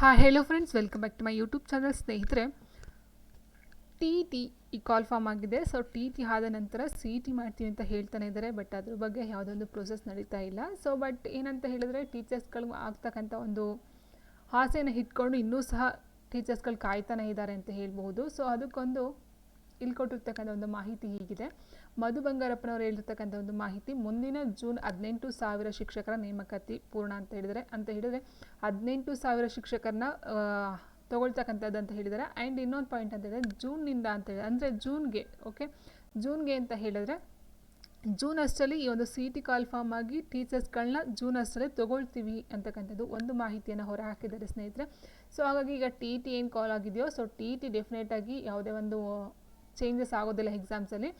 ಹಾಂ hello friends welcome back to my YouTube channel ಸ್ನೇಹಿತರೆ T T ಈ call form ಆಗಿದೆ. ಸೊ ಟಿ ಟಿ ಆದ ನಂತರ ಸಿ ಟಿ ಮಾಡ್ತೀವಿ ಅಂತ ಹೇಳ್ತಾನೆ ಇದ್ದಾರೆ ಬಟ್ ಅದ್ರ ಬಗ್ಗೆ ಯಾವುದೊಂದು ಪ್ರೋಸೆಸ್ ನಡೀತಾ ಇಲ್ಲ. ಸೊ ಬಟ್ ಏನಂತ ಹೇಳಿದ್ರೆ ಟೀಚರ್ಸ್ಗಳು ಆಗ್ತಕ್ಕಂಥ ಒಂದು ಆಸೆಯನ್ನು ಇಟ್ಕೊಂಡು ಇನ್ನೂ ಸಹ ಟೀಚರ್ಸ್ಗಳು ಕಾಯ್ತಾನೆ ಇದ್ದಾರೆ ಅಂತ ಹೇಳ್ಬೋದು ಸೊ ಅದಕ್ಕೊಂದು ಇಲ್ಲಿ ಕೊಟ್ಟಿರ್ತಕ್ಕಂಥ ಒಂದು ಮಾಹಿತಿ ಹೀಗಿದೆ. ಮಧು ಬಂಗಾರಪ್ಪನವರು ಹೇಳಿರ್ತಕ್ಕಂಥ ಒಂದು ಮಾಹಿತಿ, ಮುಂದಿನ ಜೂನ್ ಹದಿನೆಂಟು ಸಾವಿರ ಶಿಕ್ಷಕರ ನೇಮಕಾತಿ ಪೂರ್ಣ ಅಂತ ಹೇಳಿದರೆ ಅಂತ ಹೇಳಿದರೆ, ಹದಿನೆಂಟು ಸಾವಿರ ಶಿಕ್ಷಕರನ್ನ ತಗೊಳ್ತಕ್ಕಂಥದ್ದು ಅಂತ ಹೇಳಿದರೆ ಆ್ಯಂಡ್ ಇನ್ನೊಂದು ಪಾಯಿಂಟ್ ಅಂತ ಹೇಳಿದರೆ, ಜೂನ್ನಿಂದ ಅಂತ ಹೇಳಿದ್ರೆ, ಅಂದರೆ ಜೂನ್ಗೆ ಓಕೆ ಜೂನ್ಗೆ ಅಂತ ಹೇಳಿದ್ರೆ ಜೂನ್ ಅಷ್ಟರಲ್ಲಿ ಈ ಒಂದು ಸಿ ಟಿ ಕಾಲ್ ಫಾರ್ಮ್ ಆಗಿ ಟೀಚರ್ಸ್ಗಳನ್ನ ಜೂನ್ ಅಷ್ಟರಲ್ಲಿ ತೊಗೊಳ್ತೀವಿ ಅಂತಕ್ಕಂಥದ್ದು ಒಂದು ಮಾಹಿತಿಯನ್ನು ಹೊರ ಹಾಕಿದ್ದಾರೆ ಸ್ನೇಹಿತರೆ. ಸೊ ಹಾಗಾಗಿ ಈಗ ಟಿ ಟಿ ಏನು ಕಾಲ್ ಆಗಿದೆಯೋ ಸೊ ಟಿ ಟಿ ಡೆಫಿನೆಟಾಗಿ ಯಾವುದೇ ಒಂದು ಚೇಂಜಸ್ ಆಗೋದಿಲ್ಲ ಎಕ್ಸಾಮ್ಸಲ್ಲಿ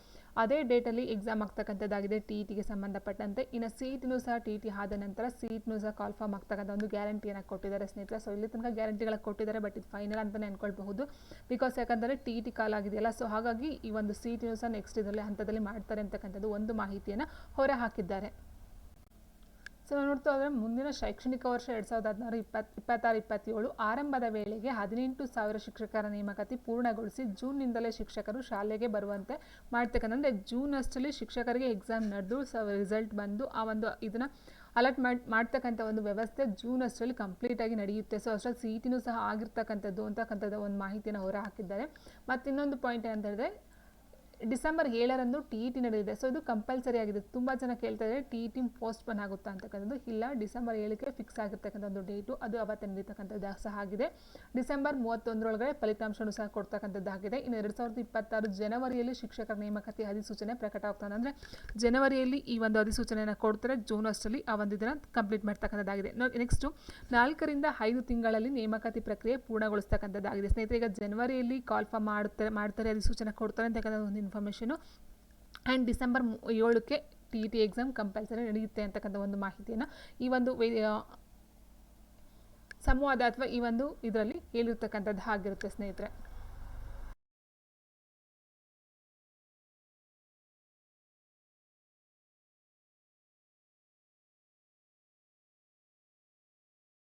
ಅದೇ ಡೇಟಲ್ಲಿ ಎಕ್ಸಾಮ್ ಆಗ್ತಕ್ಕಂಥದ್ದಾಗಿದೆ ಟಿ ಟಿಗೆ ಸಂಬಂಧಪಟ್ಟಂತೆ. ಇನ್ನು ಸೀಟ್ನೂ ಸಹ ಟಿ ಟಿ ಆದ ನಂತರ ಸೀಟ್ನೂ ಸಹ ಕಾಲ್ ಫಾರ್ಮ್ ಆಗ್ತಕ್ಕಂಥ ಒಂದು ಗ್ಯಾರಂಟಿಯನ್ನು ಕೊಟ್ಟಿದ್ದಾರೆ ಸ್ನೇಹಿತರೆ. ಸೊ ಇಲ್ಲಿ ತನಕ ಗ್ಯಾರಂಟಿಗಳ ಕೊಟ್ಟಿದ್ದಾರೆ ಬಟ್ ಇದು ಫೈನಲ್ ಅಂತಲೇ ಅನ್ಕೊಳ್ಬಹುದು. ಬಿಕಾಸ್ ಯಾಕಂದರೆ ಟಿ ಟಿ ಕಾಲ್ ಆಗಿದೆಯಲ್ಲ ಸೊ ಹಾಗಾಗಿ ಈ ಒಂದು ಸೀಟ್ನೂ ಸಹ ನೆಕ್ಸ್ಟ್ ಇದರಲ್ಲಿ ಹಂತದಲ್ಲಿ ಮಾಡ್ತಾರೆ ಅಂತಕ್ಕಂಥದ್ದು ಒಂದು ಮಾಹಿತಿಯನ್ನು ಹೊರ ಹಾಕಿದ್ದಾರೆ ಸೊ ನೋಡ್ತಾ ಹೋದರೆ ಮುಂದಿನ ಶೈಕ್ಷಣಿಕ ವರ್ಷ ಎರಡು ಸಾವಿರದ ಹದಿನಾರು ಇಪ್ಪತ್ತು ಇಪ್ಪತ್ತಾರು, ಇಪ್ಪತ್ತೇಳು ಆರಂಭದ ವೇಳೆಗೆ ಹದಿನೆಂಟು ಸಾವಿರ ಶಿಕ್ಷಕರ ನೇಮಕಾತಿ ಪೂರ್ಣಗೊಳಿಸಿ ಜೂನ್ನಿಂದಲೇ ಶಿಕ್ಷಕರು ಶಾಲೆಗೆ ಬರುವಂತೆ ಮಾಡ್ತಕ್ಕಂಥ ಅಂದರೆ ಜೂನ್ ಅಷ್ಟರಲ್ಲಿ ಶಿಕ್ಷಕರಿಗೆ ಎಕ್ಸಾಮ್ ನಡೆದು ಸೊ ರಿಸಲ್ಟ್ ಬಂದು ಆ ಒಂದು ಇದನ್ನು ಅಲರ್ಟ್ ಮಾಡಿ, ಮಾಡ್ತಕ್ಕಂಥ ಒಂದು ವ್ಯವಸ್ಥೆ ಜೂನ್ ಅಷ್ಟರಲ್ಲಿ ಕಂಪ್ಲೀಟಾಗಿ ನಡೆಯುತ್ತೆ. ಸೊ ಅಷ್ಟರಲ್ಲಿ ಸಿ ಸಹ ಆಗಿರ್ತಕ್ಕಂಥದ್ದು ಅಂತಕ್ಕಂಥದ್ದು ಒಂದು ಮಾಹಿತಿಯನ್ನು ಹೊರ ಹಾಕಿದ್ದಾರೆ. ಮತ್ತು ಇನ್ನೊಂದು ಪಾಯಿಂಟ್ ಏನಂತ ಹೇಳಿದ್ರೆ ಡಿಸೆಂಬರ್ ಏಳರಂದು ಟಿ ಇ ಟಿ ನಡೆದಿದೆ. ಸೊ ಇದು ಕಂಪಲ್ಸರಿ ಆಗಿದೆ. ತುಂಬ ಜನ ಕೇಳ್ತಾ ಇದ್ದಾರೆ, ಟಿ ಇ ಟಿ ಪೋಸ್ಟ್ಪೋನ್ ಆಗುತ್ತಾ ಅಂತಕ್ಕಂಥದ್ದು. ಇಲ್ಲ, ಡಿಸೆಂಬರ್ ಏಳಕ್ಕೆ ಫಿಕ್ಸ್ ಆಗಿರ್ತಕ್ಕಂಥ ಒಂದು ಡೇಟು ಅದು ಅವತ್ತು ನಡೀತಕ್ಕಂಥದ್ದು ಸಹ ಆಗಿದೆ. ಡಿಸೆಂಬರ್ ಮೂವತ್ತೊಂದರೊಳಗಡೆ ಫಲಿತಾಂಶವನ್ನು ಸಹ ಕೊಡ್ತಕ್ಕಂಥದ್ದಾಗಿದೆ ಇನ್ನು ಎರಡು ಸಾವಿರದ ಇಪ್ಪತ್ತಾರು ಜನವರಿಯಲ್ಲಿ ಶಿಕ್ಷಕರ ನೇಮಕಾತಿ ಅಧಿಸೂಚನೆ ಪ್ರಕಟ ಆಗ್ತಾನೆ ಅಂದರೆ ಜನವರಿಯಲ್ಲಿ ಈ ಒಂದು ಅಧಿಸೂಚನೆಯನ್ನು ಕೊಡ್ತಾರೆ. ಜೂನ್ ಅಷ್ಟರಲ್ಲಿ ಆ ಒಂದು ಇದನ್ನು ಕಂಪ್ಲೀಟ್ ಮಾಡ್ತಕ್ಕಂಥದ್ದಾಗಿದೆ ನೆಕ್ಸ್ಟು ನಾಲ್ಕರಿಂದ ಐದು ತಿಂಗಳಲ್ಲಿ ನೇಮಕಾತಿ ಪ್ರಕ್ರಿಯೆ ಪೂರ್ಣಗೊಳಿಸ್ತಕ್ಕಂಥದ್ದಾಗಿದೆ ಸ್ನೇಹಿತರೆ, ಈಗ ಜನವರಿಯಲ್ಲಿ ಕಾಲ್ ಫಾರ್ಮ್ ಮಾಡುತ್ತಾರೆ, ಮಾಡ್ತಾರೆ, ಅಧಿಸೂಚನೆ ಕೊಡ್ತಾರೆ ಅಂತಕ್ಕಂಥ ಒಂದು ಇನ್ಫಾರ್ಮೇಷನು ಆ್ಯಂಡ್ ಡಿಸೆಂಬರ್ ಏಳಕ್ಕೆ T E T exam compulsory ನಡೆಯುತ್ತೆ ಅಂತಕ್ಕಂಥ ಒಂದು ಮಾಹಿತಿಯನ್ನು ಈ ಒಂದು ಸಂವಾದ ಅಥವಾ ಈ ಒಂದು ಇದರಲ್ಲಿ ಹೇಳಿರ್ತಕ್ಕಂಥದ್ದು ಆಗಿರುತ್ತೆ ಸ್ನೇಹಿತರೆ.